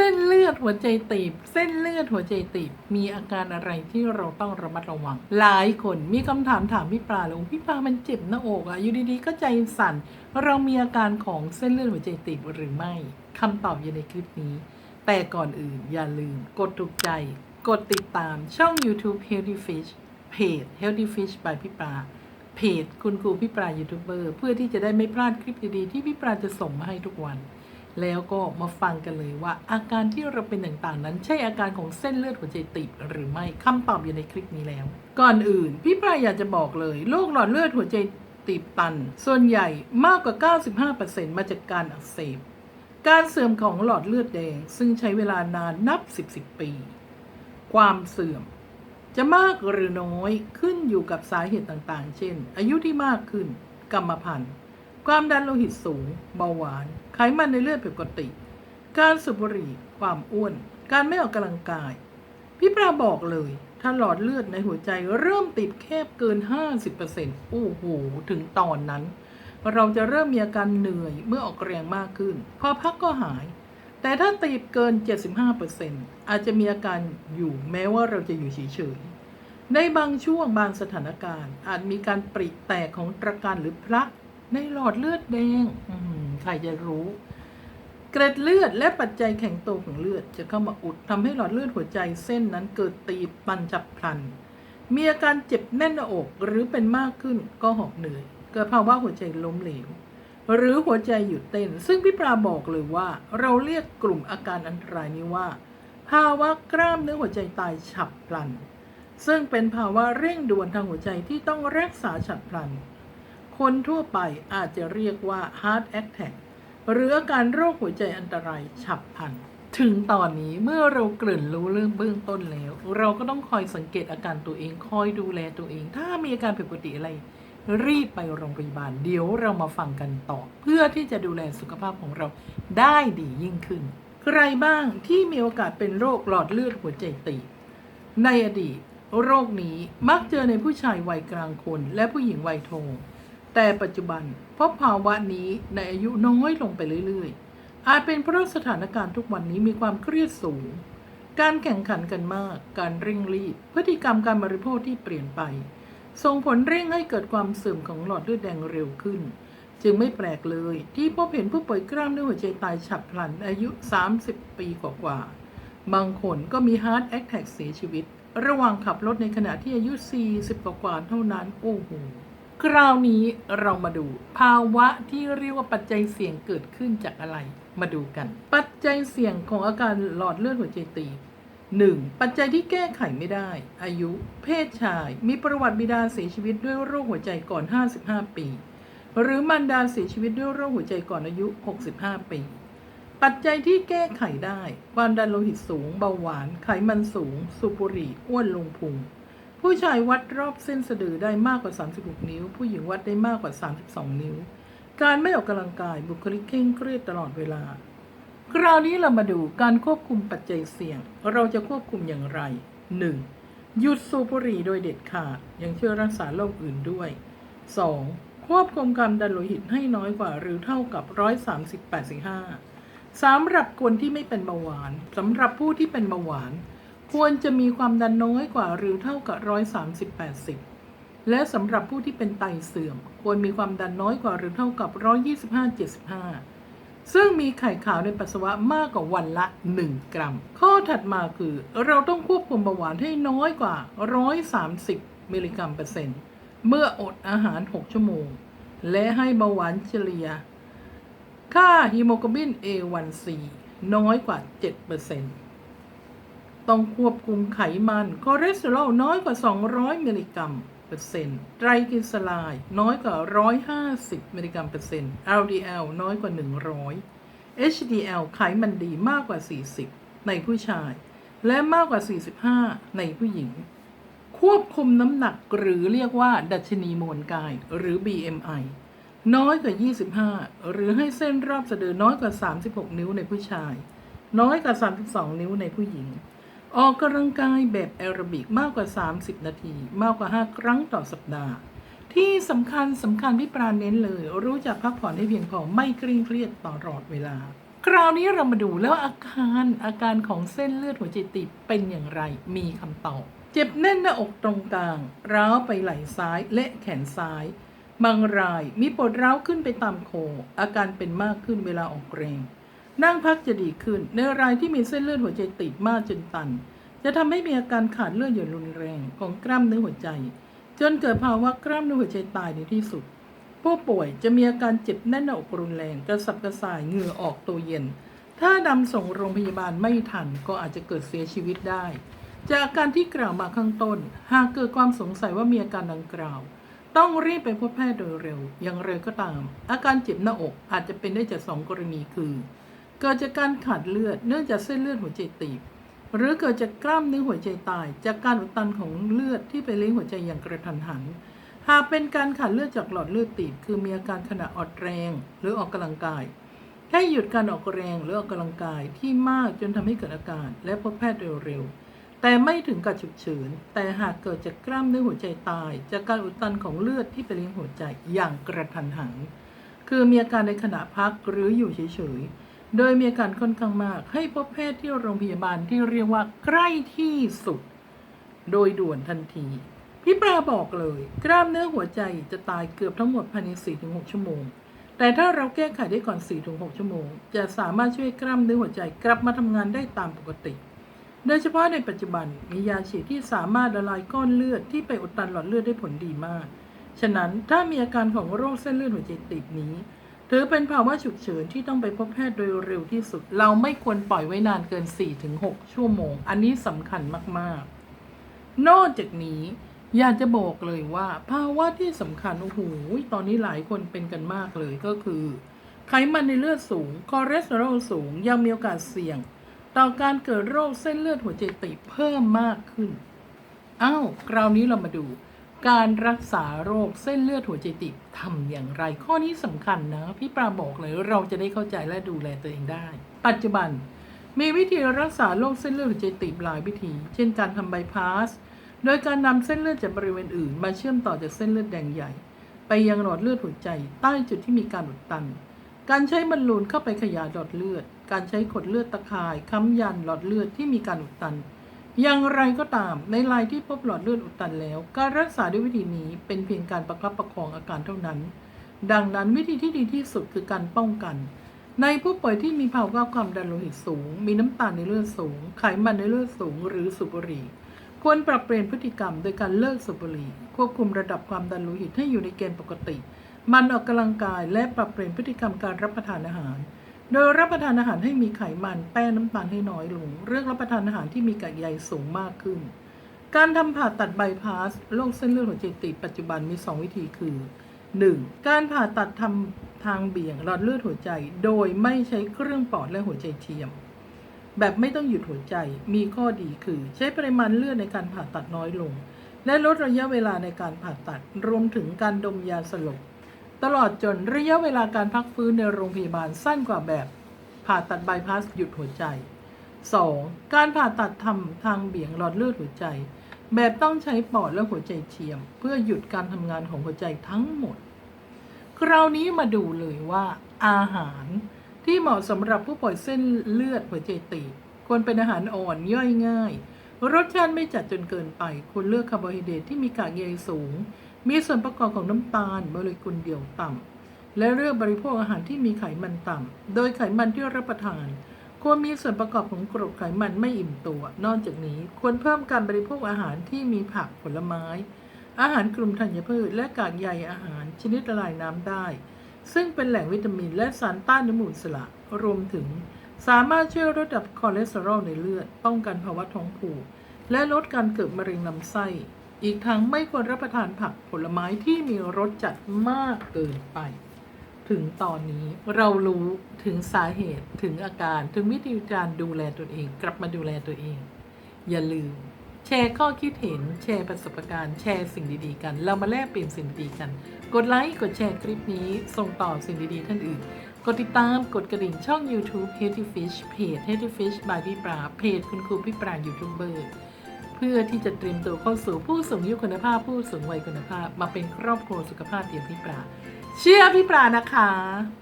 เส้นเลือดหัวใจตีบ เส้นเลือดหัวใจตีบ มีอาการอะไรที่เราต้องระมัดระวัง หลายคนมีคำถามถามพี่ปลาเลยพี่ปลามันเจ็บหน้าอกอะอยู่ดีๆก็ใจสั่น เรามีอาการของเส้นเลือดหัวใจตีบหรือไม่คำตอบอยู่ในคลิปนี้ แต่ก่อนอื่นอย่าลืม กดถูกใจ กดติดตามช่อง YouTube Healthy Fish เพจ Healthy Fish by พี่ปลาเพจคุณครูพี่ปลายูทูบเบอร์เพื่อที่จะได้ไม่พลาดคลิปดีๆที่พี่ปลาจะส่งมาให้ทุกวัน แล้วก็มาฟังกันเลยว่า อาการที่เราเป็นต่างๆนั้น ใช่อาการของเส้นเลือดหัวใจตีบหรือไม่คำตอบอยู่ในคลิปนี้แล้ว ก่อนอื่น พี่ปลาอยากจะบอกเลยโรคหลอดเลือดหัวใจตีบตัน ส่วนใหญ่มากกว่า 95%มาจากการอักเสบการเสื่อมของหลอดเลือดแดง ซึ่งใช้เวลานานนับ 10 10 ปี ความเสื่อม จะมากหรือน้อยขึ้นอยู่กับสาเหตุต่างๆ เช่น อายุที่มากขึ้น กรรมพันธุ์ ความดันโลหิตสูง เบาหวาน ไขมันในเลือดผิดปกติ การสูบบุหรี่ ความอ้วน การไม่ออกกำลังกาย พี่ปราบอกเลย ถ้าหลอดเลือดในหัวใจเริ่มติดแคบเกิน 50%โอ้โห ถึงตอนนั้น เราจะเริ่มมีอาการเหนื่อยเมื่อออกแรงมากขึ้น พอพักก็หาย แต่ถ้าติดเกิน 75%อาจจะมีอาการอยู่แม้ว่าเราจะอยู่เฉยๆในบางช่วงบางสถานการณ์ อาจมีการปริแตกของตะการหรือพลักในหลอดเลือดแดง ใครจะรู้ เกร็ดเลือดและปัจจัยแข็งตัวของเลือด จะเข้ามาอุดทำให้หลอดเลือดหัวใจเส้นนั้นเกิดตีบปันจับพลัน มีอาการเจ็บแน่นหน้าอกหรือเป็นมากขึ้นก็หอบเหนื่อย เกิดภาวะหัวใจล้มเหลวหรือหัวใจหยุดเต้น ซึ่งพี่ปราบอกเลยว่า เราเรียกกลุ่มอาการอันตรายนี้ว่า ภาวะกล้ามเนื้อหัวใจตายฉับพลัน ซึ่งเป็นภาวะเร่งด่วนทางหัวใจที่ต้องรักษาฉับพลัน คนทั่วไปอาจจะเรียกว่า heart attack หรืออาการโรคหัวใจอันตรายฉับพลัน ถึงตอนนี้เมื่อเราเกริ่นรู้เรื่องเบื้องต้นแล้ว เราก็ต้องคอยสังเกตอาการตัวเอง คอยดูแลตัวเอง ถ้ามีอาการผิดปกติอะไร รีบไปโรงพยาบาล เดี๋ยวเรามาฟังกันต่อ เพื่อที่จะดูแลสุขภาพของเราได้ดียิ่งขึ้น ใครบ้างที่มีโอกาสเป็นโรคหลอดเลือดหัวใจตีบในอดีตโรคนี้มักเจอในผู้ชายวัยกลางคนและผู้หญิงวัยโทง แต่ปัจจุบันพบภาวะนี้ในอายุน้อยลงไปเรื่อยๆ อาจเป็นเพราะสถานการณ์ทุกวันนี้มีความเครียดสูง การแข่งขันกันมาก การเร่งรีบ พฤติกรรมการบริโภคที่เปลี่ยนไป ส่งผลเร่งให้เกิดความเสื่อมของหลอดเลือดแดงเร็วขึ้น จึงไม่แปลกเลย ที่พบเห็นผู้ป่วยกล้ามเนื้อหัวใจตายฉับพลันอายุ 30 ปีกว่าๆ บางคนก็มี heart attack เสียชีวิต ระหว่างขับรถในขณะที่อายุ 40 กว่าๆเท่านั้น โอ้โห คราวนี้เรามาดู ภาวะที่เรียกว่าปัจจัยเสี่ยงเกิดขึ้นจากอะไร มาดูกัน ปัจจัยเสี่ยงของอาการหลอดเลือดหัวใจตีบ 1. ปัจจัยที่แก้ไขไม่ได้ อายุ เพศชาย มีประวัติบิดาเสียชีวิตด้วยโรคหัวใจก่อน 55 ปี หรือมารดาเสียชีวิตด้วยโรคหัวใจก่อนอายุ 65 ปี ปัจจัยที่แก้ไขได้ ความดันโลหิตสูง เบาหวาน ไขมันสูง สูบบุหรี่ อ้วนลงพุง ผู้ชายวัดรอบเส้นสะดือได้มากกว่า 36 นิ้ว ผู้หญิงวัดได้มากกว่า 32 นิ้ว การไม่ออกกำลังกายบุคลิกเคร่งเครียดตลอดเวลา คราวนี้เรามาดูการควบคุมปัจจัยเสี่ยง เราจะควบคุมอย่างไร 1. หยุดสูบบุหรี่โดยเด็ดขาด ยังช่วยรักษาโรคอื่นด้วย 2. ควบคุมความดันโลหิตให้น้อยกว่าหรือเท่ากับ 138.5สำหรับคนที่ไม่เป็นเบาหวานสำหรับผู้ที่เป็นเบาหวาน ควรจะมีความดันน้อยกว่าหรือเท่ากับ130-80และสำหรับผู้ที่เป็นไตเสื่อม ควรมีความดันน้อยกว่าหรือเท่ากับ125-75ซึ่งมีไข่ขาวในปัสสาวะมากกว่าวันละ 1 กรัม ข้อถัดมาคือ เราต้องควบคุมเบาหวานให้น้อยกว่า 130 มิลลิกรัมเปอร์เซ็นต์ เมื่ออดอาหาร 6 ชั่วโมง และให้เบาหวานเฉลี่ย ค่าฮีโมโกลบิน A1C น้อยกว่า7%ต้ ต้องควบคุมไขมันคอเลสเตอรอลน้อยกว่า 200 มิลลิกรัมเปอร์เซ็นต์ไตรกลีเซอไรด์น้อยกว่า 150 มิลลิกรัมเปอร์เซ็นต์ LDL น้อยกว่า 100 HDL ไขมันดีมากกว่า 40 ในผู้ชาย และมากกว่า 45 ในผู้หญิง ควบคุมน้ำหนักหรือเรียกว่า ดัชนีมวลกาย หรือ BMI น้อยกว่า 25 หรือให้เส้นรอบสะดือน้อยกว่า 36 นิ้วในผู้ชาย น้อยกว่า 32 นิ้วในผู้หญิง ออกกำลังกายแบบแอโรบิกมากกว่า 30 นาที มากกว่า 5 ครั้งต่อสัปดาห์ ที่สำคัญสำคัญพี่ปราณเน้นเลย รู้จักพักผ่อนให้เพียงพอไม่เคร่งเครียดตลอดเวลา คราวนี้เรามาดูแล้วอาการอาการของเส้นเลือดหัวใจตีบเป็นอย่างไรมีคำตอบ เจ็บแน่นหน้าอกตรงกลางร้าวไปไหล่ซ้ายและแขนซ้าย บางรายมีปวดร้าวขึ้นไปตามโคออาการเป็นมากขึ้นเวลาออกแรง นั่งพักจะดีขึ้น ในรายที่มีเส้นเลือดหัวใจตีบมากจนตัน จะทำให้มีอาการขาดเลือดอย่างรุนแรงของกล้ามเนื้อหัวใจ จนเกิดภาวะกล้ามเนื้อหัวใจตายในที่สุด ผู้ป่วยจะมีอาการเจ็บแน่นหน้าอกรุนแรงกระสับกระส่ายเหงื่อออกตัวเย็น ถ้านำส่งโรงพยาบาลไม่ทันก็อาจจะเกิดเสียชีวิตได้ จากการที่กล่าวมาข้างต้น หากเกิดความสงสัยว่ามีอาการดังกล่าว ต้องรีบไปพบแพทย์โดยเร็ว อย่างไรก็ตาม อาการเจ็บหน้าอกอาจจะเป็นได้จากสองกรณีคือ เกิดจากการขาดเลือดเนื่องจากเส้นเลือดหัวใจตีบ หรือเกิดจากกล้ามเนื้อหัวใจตาย จากการอุดตันของเลือดที่ไปเลี้ยงหัวใจอย่างกระทันหัน หากเป็นการขาดเลือดจากหลอดเลือดตีบ คือมีอาการขณะอ่อนแรง หรือออกกำลังกายให้หยุดการออกแรงหรือออกกำลังกายที่มากจนทำให้เกิดอาการ และพบแพทย์เร็วๆ แต่ไม่ถึงกับฉุกเฉิน แต่หากเกิดจากกล้ามเนื้อหัวใจตาย จากการอุดตันของเลือดที่ไปเลี้ยงหัวใจอย่างกระทันหัน คือมีอาการในขณะพักหรืออยู่เฉยๆ โดยมีอาการค่อนข้างมาก ให้พบแพทย์ที่โรงพยาบาลที่เรียกว่าใกล้ที่สุด โดยด่วนทันที พี่ปลาบอกเลย กล้ามเนื้อหัวใจจะตายเกือบทั้งหมดภายใน 4-6 ชั่วโมง แต่ถ้าเราแก้ไขได้ก่อน 4-6 ชั่วโมง จะสามารถช่วยกล้ามเนื้อหัวใจกลับมาทำงานได้ตามปกติโดยเฉพาะในปัจจุบันมียาฉีดที่สามารถละลายก้อนเลือดที่ไปอุดตันหลอดเลือดได้ผลดีมาก ฉะนั้นถ้ามีอาการของโรคเส้นเลือดหัวใจตีบนี้ ถือเป็นภาวะฉุกเฉินที่ต้องไปพบแพทย์โดยเร็วที่สุด เราไม่ควรปล่อยไว้นานเกิน 4-6 ชั่วโมง อันนี้สำคัญมาก ๆ นอกจากนี้อยากจะบอกเลยว่า ภาวะที่สำคัญโอ้โหตอนนี้หลายคนเป็นกันมากเลยก็คือ ไขมันในเลือดสูง คอเลสเตอรอลสูง ยังมีโอกาสเสี่ยง ต่อการเกิดโรคเส้นเลือดหัวใจตีบเพิ่มมากขึ้น อ้าว คราวนี้เรามาดู การรักษาโรคเส้นเลือดหัวใจตีบทำอย่างไร ข้อนี้สำคัญนะ พี่ปราบอกเลยเราจะได้เข้าใจและดูแลตัวเองได้ ปัจจุบัน มีวิธีรักษาโรคเส้นเลือดหัวใจตีบหลายวิธี เช่นการทำไบพาส โดยการนำเส้นเลือดจากบริเวณอื่น มาเชื่อมต่อจากเส้นเลือดแดงใหญ่ ไปยังหลอดเลือดหัวใจ ใต้จุดที่มีการอุดตัน การใช้บอลลูนเข้าไปขยายหลอดเลือด การใช้ขดเลือดตะข่ายค้ำยันหลอดเลือดที่มีการอุดตัน อย่างไรก็ตามในรายที่พบหลอดเลือดอุดตันแล้ว การรักษาด้วยวิธีนี้เป็นเพียงการประคับประคองอาการเท่านั้น ดังนั้นวิธีที่ดีที่สุดคือการป้องกัน ในผู้ป่วยที่มีภาวะความดันโลหิตสูง มีน้ำตาลในเลือดสูง ไขมันในเลือดสูง หรือสูบบุหรี่ ควรปรับเปลี่ยนพฤติกรรมโดยการเลิกสูบบุหรี่ ควบคุมระดับความดันโลหิตให้อยู่ในเกณฑ์ปกติ มันออกกำลังกายและปรับเปลี่ยนพฤติกรรมการรับประทานอาหาร โดยรับประทานอาหารให้มีไขมันแป้งน้ำตาลให้น้อยลงเลือกรับประทานอาหารที่มีกากใยสูงมากขึ้น การทำผ่าตัดไบพาสโรคเส้นเลือดหัวใจตีบปัจจุบันมี 2 วิธีคือ 1. การผ่าตัดทำทางเบี่ยงหลอดเลือดหัวใจ โดยไม่ใช้เครื่องปอดและหัวใจเทียม แบบไม่ต้องหยุดหัวใจมีข้อดีคือ ใช้ปริมาณเลือดในการผ่าตัดน้อยลง และลดระยะเวลาในการผ่าตัดรวมถึงการดมยาสลบ ตลอดจนระยะเวลาการพักฟื้นในโรงพยาบาลสั้นกว่าแบบ ผ่าตัดไบพาสหยุดหัวใจ 2. การผ่าตัดทำทางเบี่ยงหลอดเลือดหัวใจ แบบต้องใช้ปอดและหัวใจเทียม เพื่อหยุดการทำงานของหัวใจทั้งหมด คราวนี้มาดูเลยว่า อาหารที่เหมาะสำหรับผู้ป่วยเส้นเลือดหัวใจตีบควรเป็นอาหารอ่อนย่อยง่าย รสชาติไม่จัดจนเกินไป ควรเลือกคาร์โบไฮเดรตที่มีกากใยสูง มีส่วนประกอบของน้ำตาลโมเลกุลเดียวต่ำและเลือกบริโภคอาหารที่มีไขมันต่ำโดยไขมันที่รับประทาน ควรมีส่วนประกอบของกรดไขมันไม่อิ่มตัว นอกจากนี้ควรเพิ่มการบริโภคอาหารที่มีผักผลไม้ อาหารกลุ่มธัญพืช และกากใยอาหารชนิดละลายน้ำได้ ซึ่งเป็นแหล่งวิตามินและสารต้านอนุมูลอิสระรวมถึง สามารถช่วยลดระดับคอเลสเตอรอลในเลือด ป้องกันภาวะท้องผูกและลดการเกิดมะเร็งลำไส้ อีกทั้งไม่ควรรับประทานผักผลไม้ที่มีรสจัดมากเกินไป ถึงตอนนี้เรารู้ถึงสาเหตุถึงอาการถึงวิธีการดูแลตัวเอง กลับมาดูแลตัวเอง อย่าลืม แชร์ข้อคิดเห็น แชร์ประสบการณ์ แชร์สิ่งดีๆ กัน เรามาแลกเปลี่ยนสิ่งดีๆกัน กดไลค์กดแชร์คลิปนี้ ส่งต่อสิ่งดีๆท่านอื่นกดติดตามกดกระดิ่งช่อง YouTube h e a d y Fish เพจ h e a d y Fish by พี่ปราเพจคุณครูพี่ปรายูทูบเบอร์ เพื่อที่จะเตรียมตัวเข้าสู่ผู้สูงอายุคุณภาพ ผู้สูงวัยคุณภาพ มาเป็นครอบครัวสุขภาพเตียงพี่ปลาเชื่อพี่ปลานะคะ